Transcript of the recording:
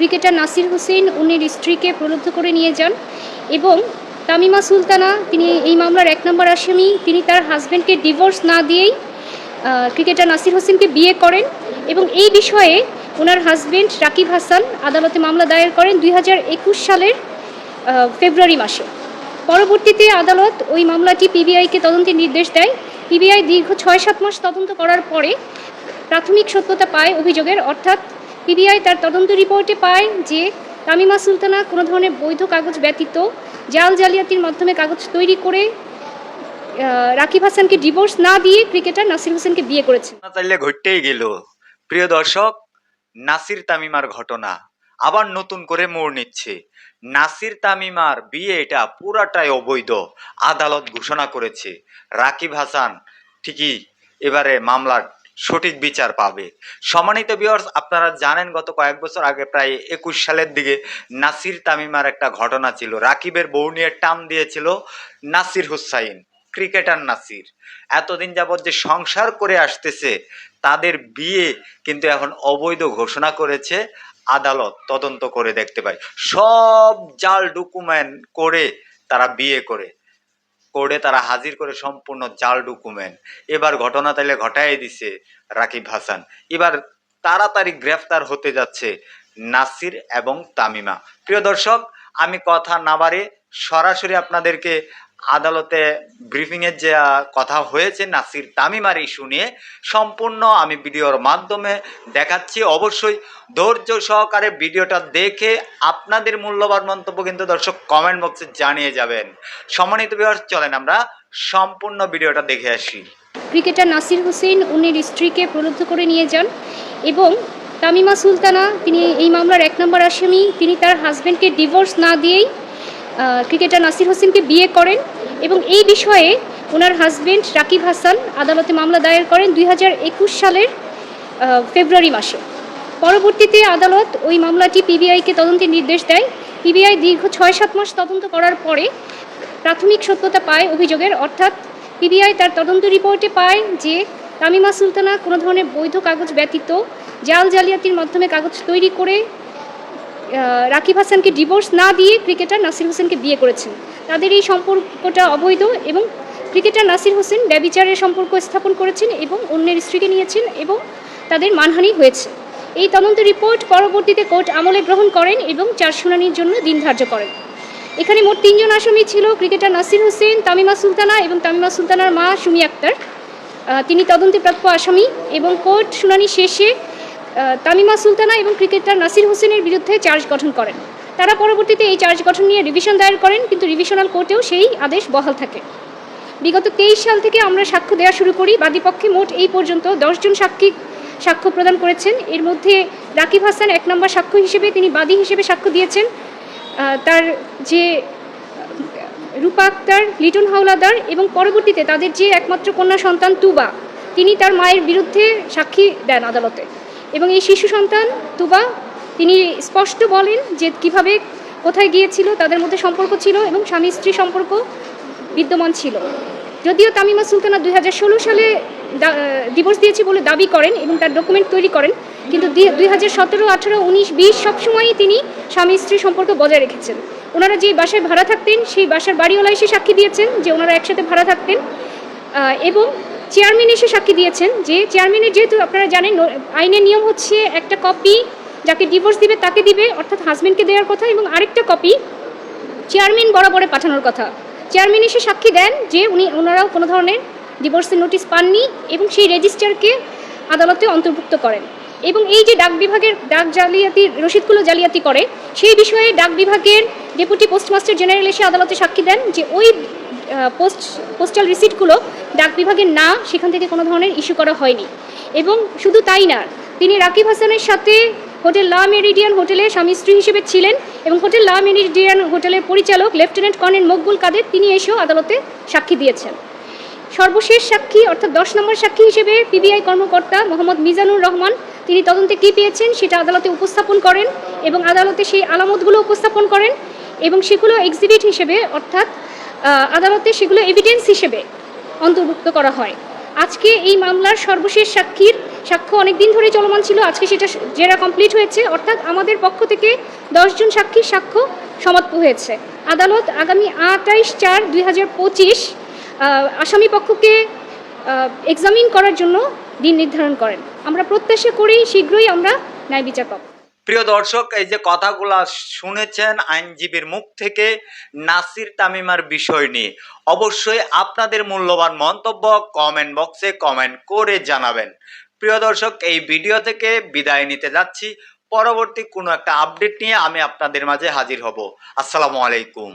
Cricketer Nasir Hossain উনির স্ত্রীকে প্রলুব্ধ করে নিয়ে যান এবং তামিমা সুলতানা, তিনি এই মামলার এক নম্বর আসামি, তিনি তার হাজব্যান্ডকে ডিভোর্স না দিয়েই ক্রিকেটার নাসির হোসেনকে বিয়ে করেন এবং এই বিষয়ে ওনার হাজব্যান্ড রাকিব হাসান আদালতে মামলা দায়ের করেন দুই হাজার একুশ সালের ফেব্রুয়ারি মাসে। পরবর্তীতে আদালত ওই মামলাটি পিবিআইকে তদন্তের নির্দেশ দেয়। পিবিআই দীর্ঘ ছয় সাত মাস তদন্ত করার পরে প্রাথমিক সত্যতা পায় অভিযোগের, অর্থাৎ পিবিআই তার তদন্ত রিপোর্টে পায় যে তামিমা সুলতানা কোনো ধরনের বৈধ কাগজ ব্যতীত জাল জালিয়াতির মাধ্যমে কাগজ তৈরি করে রাকিব হাসানকে ডিভোর্স না দিয়ে ক্রিকেটার নাসির হোসেনকে বিয়ে করেছেন না ঘটতেই গেল। প্রিয় দর্শক, নাসির তামিমার ঘটনা আবার নতুন করে মোড় নিচ্ছে। নাসির তামিমার বিয়ে এটা পুরাটাই অবৈধ আদালত ঘোষণা করেছে। রাকিব হাসান ঠিকই এবারে মামলার সঠিক বিচার পাবে। সম্মানিত বিয়ার্স আপনারা জানেন গত কয়েক বছর আগে প্রায় একুশ সালের দিকে নাসির তামিমার একটা ঘটনা ছিল। রাকিবের বউ নিয়ে টান দিয়েছিল নাসির হুসাইন, ক্রিকেটার নাসির। এতদিন যাবৎ যে সংসার করে আসতেছে, তাদের বিয়ে কিন্তু এখন অবৈধ ঘোষণা করেছে আদালত, তদন্ত করে দেখতে পাই। সব জাল ডকুমেন্ট করে তারা বিয়ে করে। করে তারা হাজির করে সম্পূর্ণ জাল ডকুমেন্ট। এবার ঘটনা তাইলে ঘটাই দিছে রাকিব হাসান। এবার তাড়াতাড়ি গ্রেফতার হতে যাচ্ছে নাসির এবং তামিমা। প্রিয় দর্শক, আমি কথা না বাড়ে সরাসরি আপনাদেরকে আদালতে ব্রিফিংয়ের যে কথা হয়েছে নাসির তামিমার ইস্যু নিয়ে, সম্পূর্ণ আমি ভিডিওর মাধ্যমে দেখাচ্ছি। অবশ্যই ধৈর্য সহকারে ভিডিওটা দেখে আপনাদের মূল্যবান মন্তব্য কিন্তু দর্শক কমেন্ট বক্সে জানিয়ে যাবেন। সম্মানিত বিভাগ চলেন আমরা সম্পূর্ণ ভিডিওটা দেখে আসি। ক্রিকেটার নাসির হোসেন উনির স্ত্রীকে প্রলুব্ধ করে নিয়ে যান এবং তামিমা সুলতানা, তিনি এই মামলার এক নম্বর আসামি, তিনি তার হাজব্যান্ডকে ডিভোর্স না দিয়েই ক্রিকেটার নাসির হোসেনকে বিয়ে করেন এবং এই বিষয়ে ওনার হাজব্যান্ড রাকিব হাসান আদালতে মামলা দায়ের করেন দুই হাজার একুশ সালের ফেব্রুয়ারি মাসে। পরবর্তীতে আদালত ওই মামলাটি পিবিআইকে তদন্তের নির্দেশ দেয়। পিবিআই দীর্ঘ ছয় সাত মাস তদন্ত করার পরে প্রাথমিক সত্যতা পায় অভিযোগের। অর্থাৎ পিবিআই তার তদন্ত রিপোর্টে পায় যে তামিমা সুলতানা কোনো ধরনের বৈধ কাগজ ব্যতীত জাল জালিয়াতির মাধ্যমে কাগজ তৈরি করে রাকিব হাসানকে ডিভোর্স না দিয়ে ক্রিকেটার নাসির হোসেনকে বিয়ে করেছেন। তাদের এই সম্পর্কটা অবৈধ এবং ক্রিকেটার নাসির হোসেন ব্যবিচারের সম্পর্ক স্থাপন করেছেন এবং অন্যের স্ত্রীকে নিয়েছেন এবং তাদের মানহানি হয়েছে। এই তদন্ত রিপোর্ট পরবর্তীতে কোর্ট আমলে গ্রহণ করেন এবং চার শুনানির জন্য দিন ধার্য করেন। এখানে মোট তিনজন আসামি ছিল ক্রিকেটার নাসির হোসেন, তামিমা সুলতানা এবং তামিমা সুলতানার মা সুমি আক্তার। তিনি তদন্তে প্রাপ্য আসামি এবং কোর্ট শুনানি শেষে তামিমা সুলতানা এবং ক্রিকেটার নাসির হোসেনের বিরুদ্ধে চার্জ গঠন করেন। তারা পরবর্তীতে এই চার্জ গঠন নিয়ে রিভিশন দায়ের করেন, কিন্তু রিভিশনাল কোর্টেও সেই আদেশ বহাল থাকে। বিগত তেইশ সাল থেকে আমরা সাক্ষ্য দেওয়া শুরু করি, বাদীপক্ষে মোট এই পর্যন্ত দশজন সাক্ষী সাক্ষ্য প্রদান করেছেন। এর মধ্যে রাকিব হাসান এক নম্বর সাক্ষ্য হিসেবে তিনি বাদী হিসেবে সাক্ষ্য দিয়েছেন। তার যে, রূপা আক্তার, লিটন হাওলাদার এবং পরবর্তীতে তাদের যে একমাত্র কন্যা সন্তান তুবা, তিনি তার মায়ের বিরুদ্ধে সাক্ষী দেন আদালতে। এবং এই শিশু সন্তান তুবা, তিনি স্পষ্ট বলেন যে কীভাবে, কোথায় গিয়েছিল, তাদের মধ্যে সম্পর্ক ছিল এবং স্বামী স্ত্রী সম্পর্ক বিদ্যমান ছিল। যদিও তামিমা সুলতানা দুই হাজার ষোলো সালে ডিভোর্স দিয়েছে বলে দাবি করেন এবং তার ডকুমেন্ট তৈরি করেন, কিন্তু দুই হাজার সতেরো, আঠারো, উনিশ, বিশ সবসময়ই তিনি স্বামী স্ত্রী সম্পর্ক বজায় রেখেছেন। ওনারা যে বাসায় ভাড়া থাকতেন, সেই বাসার বাড়িওয়ালা এসে সাক্ষী দিয়েছেন যে ওনারা একসাথে ভাড়া থাকতেন। এবং চেয়ারম্যান এসে সাক্ষী দিয়েছেন যে চেয়ারম্যানের যেহেতু আপনারা জানেন আইনের নিয়ম হচ্ছে একটা কপি যাকে ডিভোর্স দিবে তাকে দিবে, অর্থাৎ হাজবেন্ডকে দেওয়ার কথা এবং আরেকটা কপি চেয়ারম্যান বরাবরে পাঠানোর কথা। চেয়ারম্যান এসে সাক্ষী দেন যে উনি, ওনারাও কোনো ধরনের ডিভোর্সের নোটিশ পাননি এবং সেই রেজিস্টারকে আদালতে অন্তর্ভুক্ত করেন। এবং এই যে ডাক বিভাগের, ডাক জালিয়াতি রসিদগুলো জালিয়াতি করে, সেই বিষয়ে ডাক বিভাগের ডেপুটি পোস্টমাস্টার জেনারেল এসে আদালতে সাক্ষী দেন যে ওই পোস্ট পোস্টাল রিসিটগুলো ডাক বিভাগের না, সেখান থেকে কোনো ধরনের ইস্যু করা হয়নি। এবং শুধু তাই না, তিনি রাকিব হাসানের সাথে হোটেল লা মেরিডিয়ান হোটেলে স্বামী স্ত্রী হিসেবে ছিলেন এবং হোটেল লা মেরিডিয়ান হোটেলের পরিচালক লেফটেন্যান্ট কর্নেল মকবুল কাদের, তিনি এসেও আদালতে সাক্ষী দিয়েছেন। সর্বশেষ সাক্ষী, অর্থাৎ দশ নম্বর সাক্ষী হিসেবে পিবিআই কর্মকর্তা মোহাম্মদ মিজানুর রহমান, তিনি তদন্তে কী পেয়েছেন সেটা আদালতে উপস্থাপন করেন এবং আদালতে সেই আলামতগুলো উপস্থাপন করেন এবং সেগুলো এক্সিবিট হিসেবে, অর্থাৎ আদালতে সেগুলো এভিডেন্স হিসেবে অন্তর্ভুক্ত করা হয়। আজকে এই মামলার সর্বশেষ সাক্ষীর সাক্ষ্য অনেক দিন ধরে চলমান ছিল। আজকে সেটা জেরা কমপ্লিট হয়েছে। অর্থাৎ আমাদের পক্ষ থেকে দশজন সাক্ষীর সাক্ষ্য সমাপ্ত হয়েছে। আদালত আগামী আটাইশ চার দুই হাজার পঁচিশ আসামি পক্ষকে এক্সামিন করার জন্য দিন নির্ধারণ করেন। আমরা প্রত্যাশা করি শীঘ্রই আমরা ন্যায় বিচার পাবো। প্রিয় দর্শক, এই যে কথাগুলা শুনেছেন আইনজীবীর মুখ থেকে নাসির তামিমার বিষয় নিয়ে, অবশ্যই আপনাদের মূল্যবান মন্তব্য কমেন্ট বক্সে কমেন্ট করে জানাবেন। প্রিয় দর্শক, এই ভিডিও থেকে বিদায় নিতে যাচ্ছি। পরবর্তী কোনো একটা আপডেট নিয়ে আমি আপনাদের মাঝে হাজির হব। আসসালামু আলাইকুম।